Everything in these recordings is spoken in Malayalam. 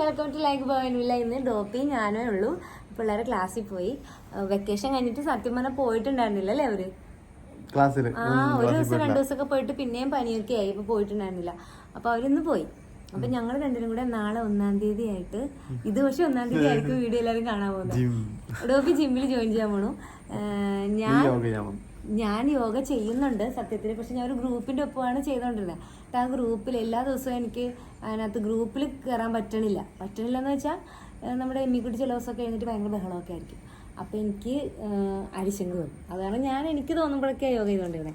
വെൽക്കം ടു ലൈക്ക് ഭവനില്ല ഇന്ന് ഡോപ്പി ഞാനേ ഉള്ളൂ. പിള്ളേരെ ക്ലാസ്സിൽ പോയി. വെക്കേഷൻ കഴിഞ്ഞിട്ട് സത്യം പറഞ്ഞാൽ പോയിട്ടുണ്ടായിരുന്നില്ല അല്ലേ അവർ? ക്ലാസ്സിൽ ആ ഒരു ദിവസം രണ്ടു ദിവസമൊക്കെ പോയിട്ട് പിന്നെയും പനിയൊക്കെ ആയി. ഇപ്പൊ പോയിട്ടുണ്ടായിരുന്നില്ല. അപ്പൊ അവരിന്ന് പോയി. അപ്പൊ ഞങ്ങൾ രണ്ടിനും കൂടെ നാളെ ഒന്നാം തീയതി ആയിട്ട് ഇത് പക്ഷെ ഒന്നാം തീയതി ആയിരിക്കും വീഡിയോ എല്ലാവരും കാണാൻ പോകുന്നത്. ഡോപ്പി ജിമ്മിൽ ജോയിൻ ചെയ്യാൻ പോണു. ഞാൻ ഞാൻ യോഗ ചെയ്യുന്നുണ്ട് സത്യത്തിൽ പക്ഷെ ഞാൻ ഒരു ഗ്രൂപ്പിന്റെ ഒപ്പമാണ് ചെയ്തുകൊണ്ടിരുന്നത് എന്നിട്ട് ആ ഗ്രൂപ്പിൽ എല്ലാ ദിവസവും എനിക്ക് അതിനകത്ത് ഗ്രൂപ്പിൽ കയറാൻ പറ്റണില്ല. പറ്റണില്ല എന്ന് വെച്ചാൽ നമ്മുടെ എമ്മിക്കുട്ടി ചില ദിവസമൊക്കെ എഴുന്നിട്ട് ഭയങ്കര ബഹളമൊക്കെ ആയിരിക്കും. അപ്പം എനിക്ക് അരിശങ്ക് തോന്നും അതാണ് ഞാൻ എനിക്ക് തോന്നുമ്പോഴൊക്കെ യോഗ ചെയ്തുകൊണ്ടിരുന്നത്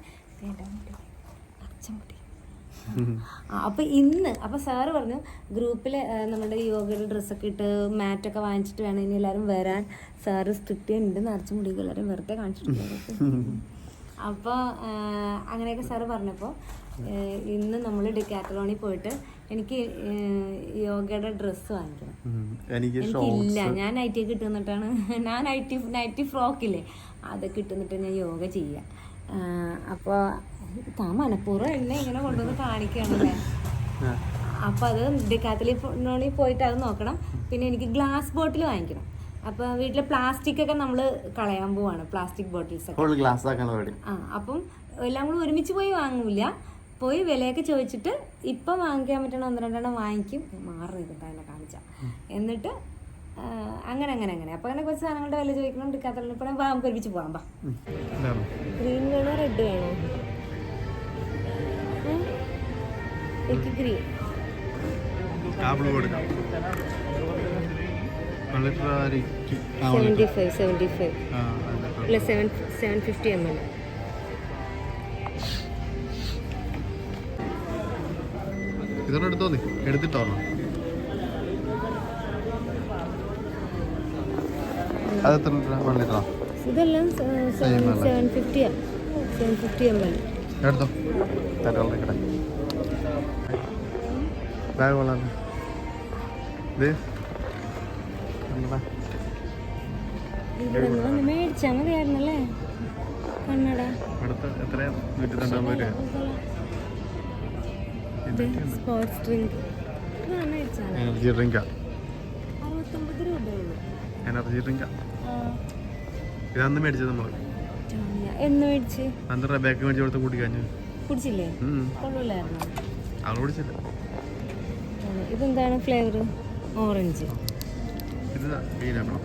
അച്ഛൻകുട്ടി ആ, അപ്പൊ ഇന്ന് അപ്പൊ സാറ് പറഞ്ഞു ഗ്രൂപ്പിൽ നമ്മുടെ യോഗയുടെ ഡ്രസ്സൊക്കെ ഇട്ട് മാറ്റൊക്കെ വാങ്ങിച്ചിട്ട് വേണം ഇനി എല്ലാരും വരാൻ. സാറ് സ്ട്രിക്റ്റ് ഉണ്ട് നിറച്ച മുടികൾ എല്ലാവരും വെറുതെ കാണിച്ചിട്ടുണ്ട് അപ്പോൾ അങ്ങനെയൊക്കെ സാറ് പറഞ്ഞപ്പോൾ ഇന്ന് നമ്മൾ ഡിക്കാത്തലോണിൽ പോയിട്ട് എനിക്ക് യോഗയുടെ ഡ്രസ്സ് വാങ്ങിക്കണം. ഇല്ല എനിക്കില്ല. ഞാൻ നൈറ്റി കിട്ടുന്നിട്ടാണ്. ഞാൻ നൈറ്റി നൈറ്റി ഫ്രോക്കില്ലേ? അതൊക്കെ കിട്ടുന്നിട്ട് ഞാൻ യോഗ ചെയ്യാം. അപ്പോൾ താ മനഃപൂർവം എന്നെ ഇങ്ങനെ കൊണ്ടുവന്ന് കാണിക്കുകയാണല്ലേ? അപ്പൊ അപ്പോൾ അത് ഡെക്കാത്തലിൽ പോയിട്ട് അത് നോക്കണം. പിന്നെ എനിക്ക് ഗ്ലാസ് ബോട്ടിൽ വാങ്ങിക്കണം. അപ്പൊ വീട്ടിലെ പ്ലാസ്റ്റിക് ഒക്കെ നമ്മൾ കളയാൻ പോവാണ്. പ്ലാസ്റ്റിക് ബോട്ടിൽസ് ഒക്കെ. ഗ്ലാസ് ആ അപ്പം എല്ലാം കൂടെ ഒരുമിച്ച് പോയി വാങ്ങൂല. പോയി വിലയൊക്കെ ചോദിച്ചിട്ട് ഇപ്പം വാങ്ങിക്കാൻ പറ്റണ ഒന്ന് രണ്ടെണ്ണം വാങ്ങിക്കും. മാറി നിൽക്കട്ടെ എന്നെ കാണിച്ച. എന്നിട്ട് അങ്ങനെ അങ്ങനെ അങ്ങനെ. അപ്പൊ അങ്ങനെ കുറച്ച് സാധനങ്ങളുടെ വില ചോദിക്കണം. ഇപ്പോൾ നമുക്ക് ഒരുമിച്ച് പോകാം ഗ്രീൻ വേണോ റെഡ് വേണോ? എനിക്ക് green seventy five seventy five അല്ല seven seven fifty M L ഇതൊന്നും എടുത്തോ നീ എടുത്തിട്ടോ അത് എത്ര ലിറ്ററാ? വൺ ലിറ്ററാ ഇതെല്ലാം സെവൻ ഫിഫ്റ്റിയാ സെവൻ ഫിഫ്റ്റി എം എൽ എടുത്തോ. തരാം കിട ബാഗ് കൊള്ളാം ഇത് വന്ന് മേടിച്ചാൽ മതിയായിരുന്നല്ലേ? കണ്ണട. അടുത്ത എത്രയാ? നൂറ്റി തൊണ്ണൂറ് രൂപ സ്പോർട്സ് ഡ്രിങ്ക് എനർജി ഡ്രിങ്കാ എനർജി ഡ്രിങ്കാ ഇതന്ന് മേടിച്ചത് നമ്മൾ എന്ന് മേടിച്ച്? അന്ന് റബേക്ക് മേടിച്ച് കൊടുത്ത് കൂട്ടി കഴിഞ്ഞു കുടിച്ചില്ലേ. അവൾ കുടിച്ചില്ല. ഇതെന്താണ് ഫ്ലേവർ ഓറഞ്ച് ഇത് ഗ്രീൻ ആപ്പിളോ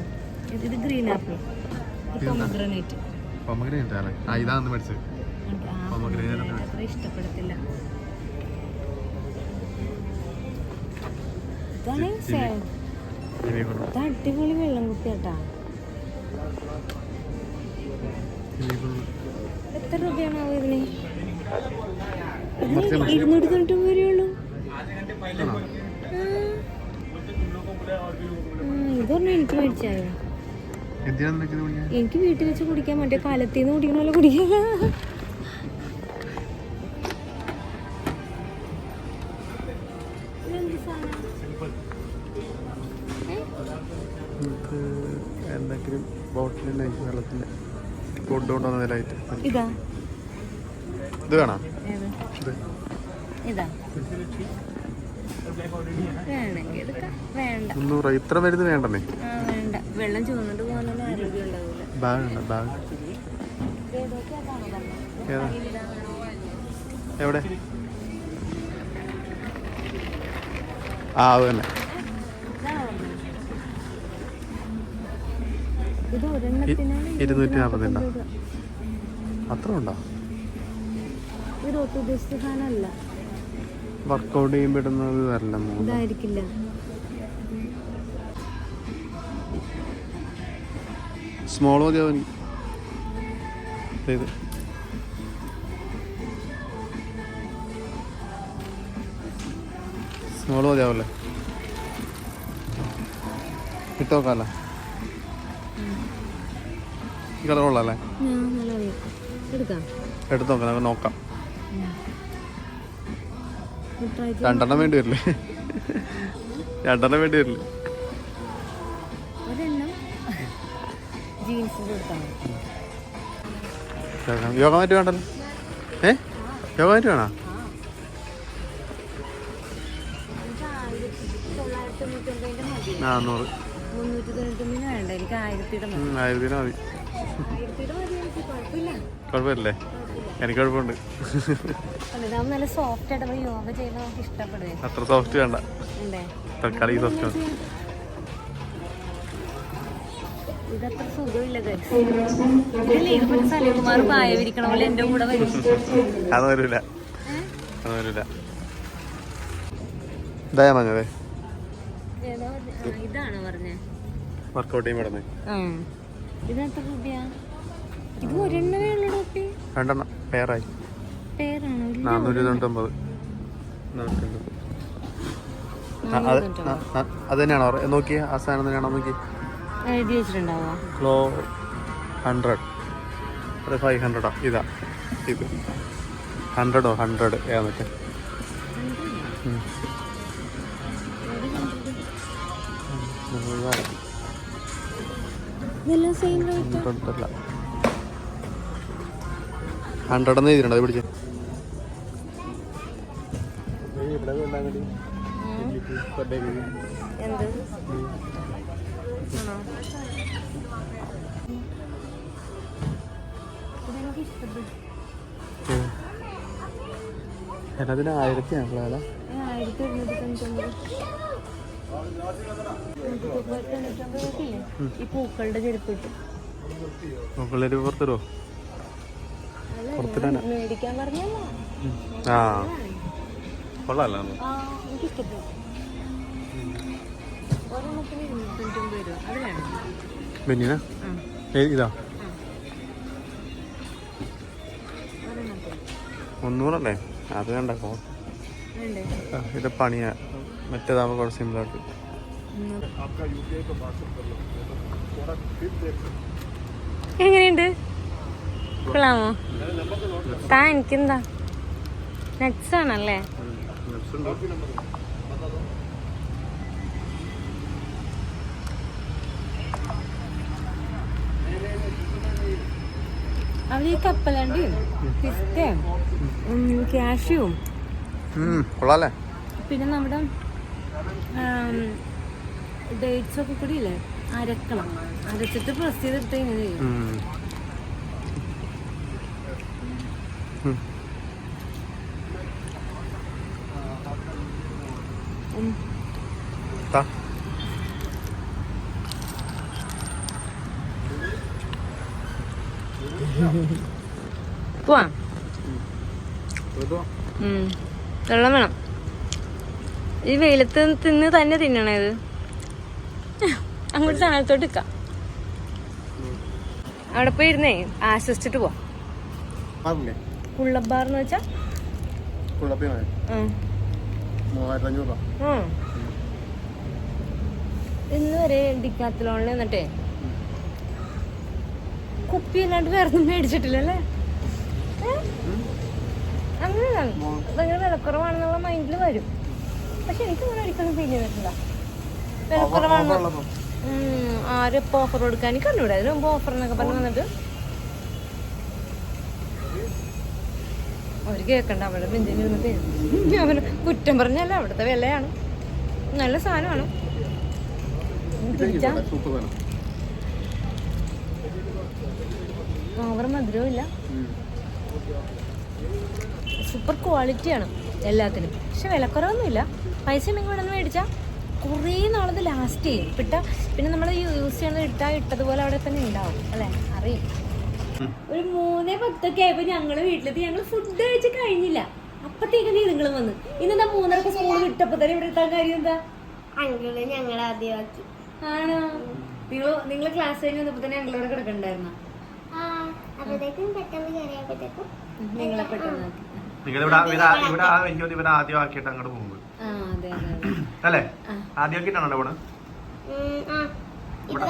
ഇത് ഗ്രീൻ ആപ്പിൾ പൊമഗ്രനേറ്റ് പൊമഗ്രനേറ്റ് ആണ്. ആ ഇതാണ് മേടിച്ചത്. പൊമഗ്രനേറ്റ് അത്ര ഇഷ്ടപ്പെടത്തില്ല. അടിപൊളി വെള്ളം കുത്തിയാട്ടാ എത്ര രൂപയാണാവോ ഇതിന്? ഇരുന്നൂറ്റി തൊണ്ണൂറ്റി ആണോ ഇതൊന്നും എനിക്ക് മേടിച്ചായോ എനിക്ക് വീട്ടിൽ വെച്ച് കുടിക്കാൻ മറ്റേ കാലത്തേന്ന് കുടിക്കണല്ലോ കുടിക്കണ പോലെ കുടിക്കില്ല എന്തെങ്കിലും വെള്ളത്തിന്റെ വേണം? ഇത്. ഇതാ. വേണമെങ്കിൽ എടുക്കാം വേണ്ട. മുന്നൂറ് ഇത്ര വലുത് വേണ്ടേ വേണ്ട. വെള്ളം ചുവന്നിട്ട് പോകാനൊന്നും ആരോഗ്യം ഉണ്ടാവില്ല. ബാഗ്. ഉണ്ട് ബാഗ് എവിടെ? ആ അത് തന്നെ. ഇരുന്നൂറ്റി നാൽപ്പത് ഉണ്ടോ അത്ര ഉണ്ടോ? ഇത് ഒത്തുദ്ദേശിച്ച സാധനമല്ല. വർക്കൗട്ട് ചെയ്യുമ്പോൾ ഇടുന്നത് വരല്ല ഇതായിരിക്കില്ല. സ്മോൾ മതിയോ എനിക്ക് സ്മോൾ മതിയാവല്ലേ ഇട്ടോക്കാല നോക്കാമല്ലേ ഈ കളർ കൊള്ളാല്ലേ എടുത്ത് നോക്കാം നമുക്ക് നോക്കാം. രണ്ടെണ്ണം വേണ്ടി വരില്ലേ? രണ്ടെണ്ണം വേണ്ടി വരില്ലേ. യോഗ മാറ്റി വേണ്ടല്ലോ? ഏ? യോഗ മാറ്റി വേണോ ആയിരത്തി നാന്നൂറ്. ആയിരത്തിയുടെ മതി. കുഴപ്പമില്ലേ. എനിക്ക് കുഴപ്പമുണ്ട്. നല്ല സോഫ്റ്റ് ആയിട്ട് യോഗ ചെയ്യുമ്പോൾ നമുക്ക് ഇഷ്ടപ്പെടുവേ. അത്ര സോഫ്റ്റ് വേണ്ട. തക്കാളി സോഫ്റ്റ് ഇതത്ര. ഇതില്ലേ സലീകുമാർ പോലെ എന്റെ കൂടെ വരും. അത് അത് ഇതായാ ഇതാണോ പറഞ്ഞേ? വർക്കൗട്ട് ചെയ്യും ഇവിടുന്ന് ആ. ഇത് എത്ര രൂപയാ? ഇത് ഒരെണ്ണമേ ഉള്ളൂ രണ്ടെണ്ണം ഇല്ല നാനൂറ്റി തൊണ്ണൂറ്റൊമ്പത് അത് തന്നെയാണോ നോക്കി ആ സാധനം തന്നെയാണോ നോക്കി ക്ലോ ഹൺഡ്രഡ് അത് ഫൈവ് ഹൺഡ്രഡാ ഇതാ ഇത് ഹൺഡ്രഡോ ഹൺഡ്രഡ് ഏതൊക്കെ ഇതെല്ലാം സെയിം റേറ്റ് ഹൺഡ്രഡ് എന്ന് എഴുതിയിട്ടുണ്ട്. അത് പിടിച്ച്. അതിന് ആയിരത്തി ആണല്ലോ അല്ല? ആയിരത്തി ഒരുന്നൂറ്റി തൊണ്ണൂറ്റൊമ്പത് തൊണ്ണൂറ്റൊമ്പതൊക്കെയില്ലേ? ഈ പൂക്കളുടെ ചെരുപ്പ് കിട്ടും. പൂക്കളുടെ ചെരുപ്പ് തരുമോ ബെന്നിന ആ. ഇതാ. മുന്നൂറല്ലേ? അത് വേണ്ട ഇത് പണിയാ. മറ്റേതാകുമ്പോൾ കുറച്ച് സിമ്പിളായിട്ട് എങ്ങനെയുണ്ട്? കൊള്ളാമോ താ എനിക്കെന്താ? നട്സ് ആണല്ലേ? അവിടെ ഈ കപ്പലണ്ടിയും പിസ്തയും കൊള്ളാല്ലേ? പിന്നെ നമ്മുടെ ഡേറ്റ്സ് ഒക്കെ കൂടി ഇല്ലേ അരക്കണം. അരച്ചിട്ട് പ്രസ് ഇങ്ങനെ ചെയ്യും. ഉം. ഉം. ഉം. താ. ഉം. വെള്ളം വേണം ഈ വെയിലത്ത് തിന്ന് തന്നെ തിന്നണേ ഇത് അങ്ങോട്ട് തണലത്തോട്ട് നിൽക്കാം അവിടെ പോയി ഇരുന്നേ ആശ്വസിച്ചിട്ട് പോവാം കുള്ളബാർ എന്ന് വെച്ചാ കുഴപ്പമില്ല ഉം. മൂവായിരത്തി അഞ്ഞൂറ് ഇന്ന് വരെ ഡിക്കാത്തലോണിൽ എന്നിട്ടേ കുപ്പി അല്ലാണ്ട് വേറെ ഒന്നും മേടിച്ചിട്ടില്ലല്ലേ? അങ്ങനെയാണ് ഭയങ്കര വിലക്കുറവാണെന്നുള്ള മൈൻഡിൽ വരും. പക്ഷെ എനിക്ക് അങ്ങനെ ഒരിക്കലും ഫീൽ ചെയ്തിട്ടില്ല. വിലക്കുറവാണെന്ന് ആരും ഇപ്പൊ ഓഫർ കൊടുക്കാൻ എനിക്ക് കണ്ടുകൂടെ? അതിന് മുമ്പ് ഓഫർ എന്നൊക്കെ പറഞ്ഞ് വന്നിട്ട്. അവർ കേക്കണ്ട അവിടെ ബെഞ്ചിൽ ഇരുന്നിട്ട് അവന് കുറ്റം പറഞ്ഞല്ല അവിടുത്തെ വിലയാണ്. നല്ല സാധനമാണ്. ഓവർ മധുരവും ഇല്ല. സൂപ്പർ ക്വാളിറ്റിയാണ് എല്ലാത്തിനും. പക്ഷെ വിലക്കുറവൊന്നുമില്ല. പൈസ ഉണ്ടെങ്കിൽ ഇവിടെ നിന്ന് മേടിച്ചാൽ കുറേ നാളത് ലാസ്റ്റ് ചെയ്യും. ഇട്ട പിന്നെ നമ്മൾ യൂസ് ചെയ്യുന്നത് ഇട്ടാൽ ഇട്ടതുപോലെ അവിടെ തന്നെ ഉണ്ടാവും. അല്ലേ? അറിയും. ഒരു മൂന്നേ പത്തൊക്കെ ആയപ്പോ ഞങ്ങൾ വീട്ടിലെത്തി. ഞങ്ങൾ ഫുഡ് കഴിച്ച് കഴിഞ്ഞില്ല. അപ്പത്തേക്ക് നീ നിങ്ങൾ വന്ന് ഇന്നെന്താ മൂന്നരക്ക് സ്കൂൾ വിട്ടപ്പോ തന്നെ ഇവിടെ എത്താൻ കാര്യം എന്താ? അങ്കിൾ ഞങ്ങൾ ആദ്യമാക്കി. ആണോ? നിങ്ങൾ നിങ്ങൾ ക്ലാസ് കഴിഞ്ഞ് വന്നപ്പോ തന്നെ ഞങ്ങളോട് കിടക്കണ്ടായിരുന്നു? നിങ്ങളെ പെട്ടെന്ന് ആക്കി. നിങ്ങൾ ഇവിടെ ഇവിടെ ഇവിടെ ആ എനിക്ക് തോന്നുന്നു ഇവിടെ ആദ്യം ആക്കിയിട്ട് അങ്ങോട്ട് പോകുന്നത്. അല്ലേ? ആദ്യം ആക്കിയിട്ടാണോ ഇവിടെ?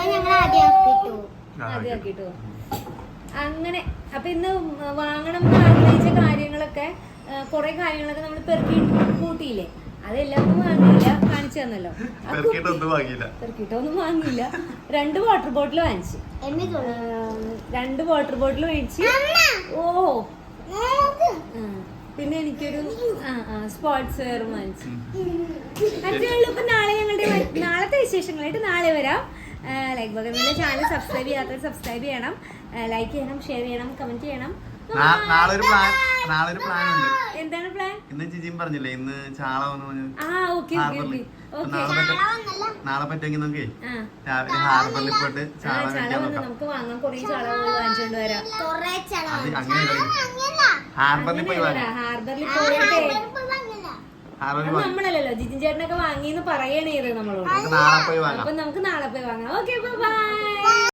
ആദ്യം ആദ്യം അങ്ങനെ അപ്പൊ ഇന്ന് വാങ്ങണം എന്ന് ആഗ്രഹിച്ച കാര്യങ്ങളൊക്കെ കുറെ കാര്യങ്ങളൊക്കെ നമ്മൾ പെറുക്കി കൂട്ടിയില്ലേ? അതെല്ലാം ഒന്നും വാങ്ങിയില്ല കാണിച്ചു തന്നല്ലോ. പെറുക്കിട്ടൊന്നും വാങ്ങിയില്ല. രണ്ട് വാട്ടർ ബോട്ടിൽ വാങ്ങിച്ചു. രണ്ട് വാട്ടർ ബോട്ടിൽ മേടിച്ച് ഓ. പിന്നെ എനിക്കൊരു സ്പോർട്സ് വെയർ വാങ്ങിച്ചു. അത്രേ ഉള്ളൂ ഇപ്പൊ നാളെ ഞങ്ങളുടെ നാളത്തെ വിശേഷങ്ങളായിട്ട് നാളെ വരാം. ലൈക്ക് ബഗമിന്റെ ചാനൽ സബ്സ്ക്രൈബ് ചെയ്യാത്തവർ സബ്സ്ക്രൈബ് ചെയ്യണം. ലൈക്ക് ചെയ്യണം ഷെയർ ചെയ്യണം കമന്റ് ചെയ്യണം. നാളെ ഒരു പ്ലാൻ നാളെ ഒരു പ്ലാൻ ഉണ്ട്. എന്താണ് പ്ലാൻ ഇന്ന് ജിജിയും പറഞ്ഞില്ലേ ഇന്ന് ചാള വന്ന് പറഞ്ഞു ആ ഓക്കെ ഓക്കെ ഹാർബറിൽ ഓക്കെ ഓക്കെ നാളെ പറ്റുമെങ്കിൽ നമുക്ക് രാവിലെ ഹാർബറിൽ പോയിട്ട് ചാള അങ്ങനെയല്ല. ഹാർബറിൽ പോയി വാങ്ങാം. ഹാർബറിൽ പോയിട്ട് അങ്ങനല്ല ഹാർബറിൽ അത് വാങ്ങാം നമ്മളല്ലല്ലോ ജിജിൻ ചേട്ടനൊക്കെ വാങ്ങിന്ന് പറയണേ ഇത് നമ്മളോട്. നാളെ പോയി വാങ്ങാം. അപ്പൊ നമുക്ക് നാളെ പോയി വാങ്ങാം. Okay bye